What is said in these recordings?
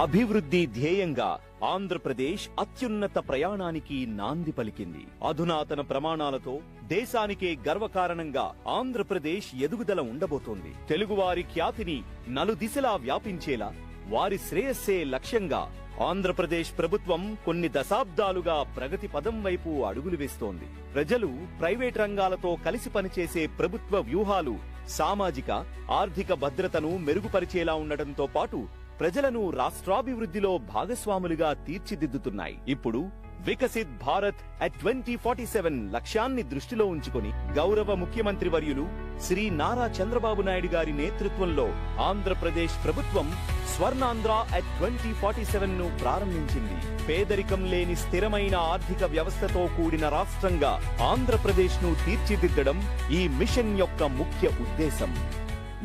అభివృద్ధి ధ్యేయంగా ఆంధ్రప్రదేశ్ అత్యున్నత ప్రయాణానికి నాంది పలికింది. అధునాతన ప్రమాణాలతో దేశానికే గర్వకారణంగా ఆంధ్రప్రదేశ్ ఎదుగుదల ఉండబోతోంది. తెలుగువారి ఖ్యాతిని నలుదిశలా వ్యాపించేలా వారి శ్రేయస్సే లక్ష్యంగా ఆంధ్రప్రదేశ్ ప్రభుత్వం కొన్ని దశాబ్దాలుగా ప్రగతి పదం వైపు అడుగులు వేస్తోంది. ప్రజలు ప్రైవేట్ రంగాలతో కలిసి పనిచేసే ప్రభుత్వ వ్యూహాలు సామాజిక ఆర్థిక భద్రతను మెరుగుపరిచేలా ఉండటంతో పాటు ప్రజలను రాష్ట్రాభివృద్ధిలో భాగస్వాములుగా తీర్చిదిద్దుతున్నాయి. ఇప్పుడు Viksit Bharat at twenty forty seven లక్ష్యాన్ని దృష్టిలో ఉంచుకొని గౌరవ ముఖ్యమంత్రి వర్యులు శ్రీ నారా చంద్రబాబు నాయుడు గారి నేతృత్వంలో ఆంధ్రప్రదేశ్ ప్రభుత్వం స్వర్ణాంధ్ర అట్ ట్వంటీ ఫార్టీ సెవెన్ను ప్రారంభించింది. పేదరికం లేని స్థిరమైన ఆర్థిక వ్యవస్థతో కూడిన రాష్ట్రంగా ఆంధ్రప్రదేశ్ను తీర్చిదిద్దడం ఈ మిషన్ యొక్క ముఖ్య ఉద్దేశం.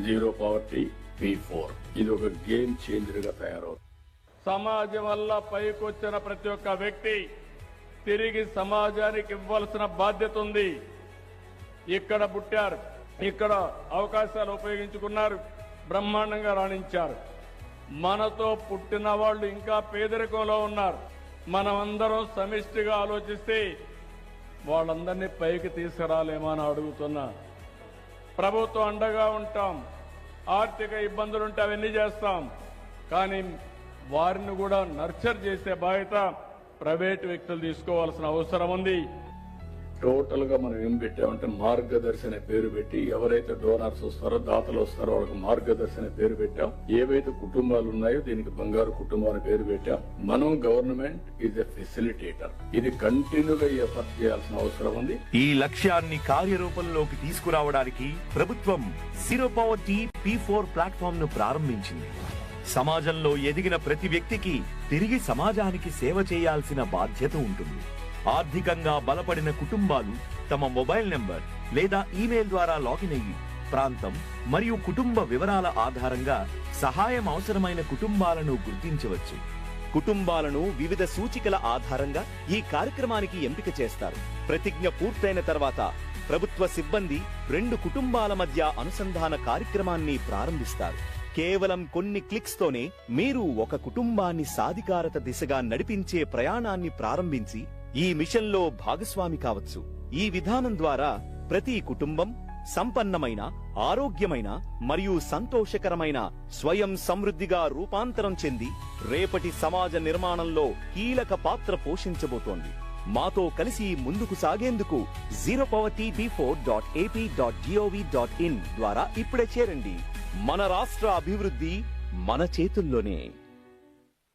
జీరో పవర్టీ పీ ఫోర్ ఇది ఒక గేమ్ చేంజర్గా తయారవుతుంది. సమాజం వల్ల పైకొచ్చిన ప్రతి ఒక్క వ్యక్తి తిరిగి సమాజానికి ఇవ్వాల్సిన బాధ్యత ఉంది. ఇక్కడ పుట్టారు ఇక్కడ అవకాశాలు ఉపయోగించుకున్నారు బ్రహ్మాండంగా రాణించారు. మనతో పుట్టిన వాళ్ళు ఇంకా పేదరికంలో ఉన్నారు. మనమందరం సమిష్టిగా ఆలోచిస్తే వాళ్ళందరినీ పైకి తీసుకురాలేమో అని అడుగుతున్నా. ప్రభుత్వం అండగా ఉంటాం. ఆర్థిక ఇబ్బందులుంటే అవన్నీ చేస్తాం. కానీ వారిని కూడా నర్చర్ చేసే బాధ్యత ప్రైవేట్ వ్యక్తులు తీసుకోవాల్సిన అవసరం ఉంది. టోటల్గా మనం ఏం పెట్టామంటే మార్గదర్శన పేరు పెట్టి ఎవరైతే డోనర్స్ వస్తారో దాతలు వస్తారో వాళ్ళకి మార్గదర్శన పేరు పెట్టాం. ఏవైతే కుటుంబాలు ఉన్నాయో దీనికి బంగారు కుటుంబాన్ని పేరు పెట్టాం. మనం గవర్నమెంట్ ఈజ్ ఎ ఫెసిలిటేటర్ ఇది కంటిన్యూగా ఎఫర్ట్ చేయాల్సిన అవసరం ఉంది. ఈ లక్ష్యాన్ని కార్యరూపంలోకి తీసుకురావడానికి ప్రభుత్వం జీరో పవర్టీ పీ ఫోర్ ప్లాట్ఫామ్ను ప్రారంభించింది. సమాజంలో ఎదిగిన ప్రతి వ్యక్తికి తిరిగి సమాజానికి సేవ చేయాల్సిన బాధ్యత ఉంటుంది. ఆర్థికంగా బలపడిన కుటుంబాలు తమ మొబైల్ నెంబర్ లేదా ఈమెయిల్ ద్వారా లాగిన్ అయ్యి ప్రాంతం మరియు కుటుంబ వివరాల ఆధారంగా సహాయం అవసరమైన కుటుంబాలను గుర్తించవచ్చు. కుటుంబాలను వివిధ సూచికల ఆధారంగా ఈ కార్యక్రమానికి ఎంపిక చేస్తారు. ప్రతిజ్ఞ పూర్తయిన తర్వాత ప్రభుత్వ సిబ్బంది రెండు కుటుంబాల మధ్య అనుసంధాన కార్యక్రమాన్ని ప్రారంభిస్తారు. కేవలం కొన్ని క్లిక్స్ తోనే మీరు ఒక కుటుంబాన్ని సాధికారత దిశగా నడిపించే ప్రయాణాన్ని ప్రారంభించి ఈ మిషన్లో భాగస్వామి కావచ్చు. ఈ విధానం ద్వారా ప్రతి కుటుంబం సంపన్నమైన ఆరోగ్యమైన మరియు సంతోషకరమైన స్వయం సమృద్ధిగా రూపాంతరం చెంది రేపటి సమాజ నిర్మాణంలో కీలక పాత్ర పోషించబోతోంది. మాతో కలిసి ముందుకు సాగేందుకు zero power B four dot AP dot GOV dot in ద్వారా ఇప్పుడే చేరండి. మన రాష్ట్ర అభివృద్ధి మన చేతుల్లోనే.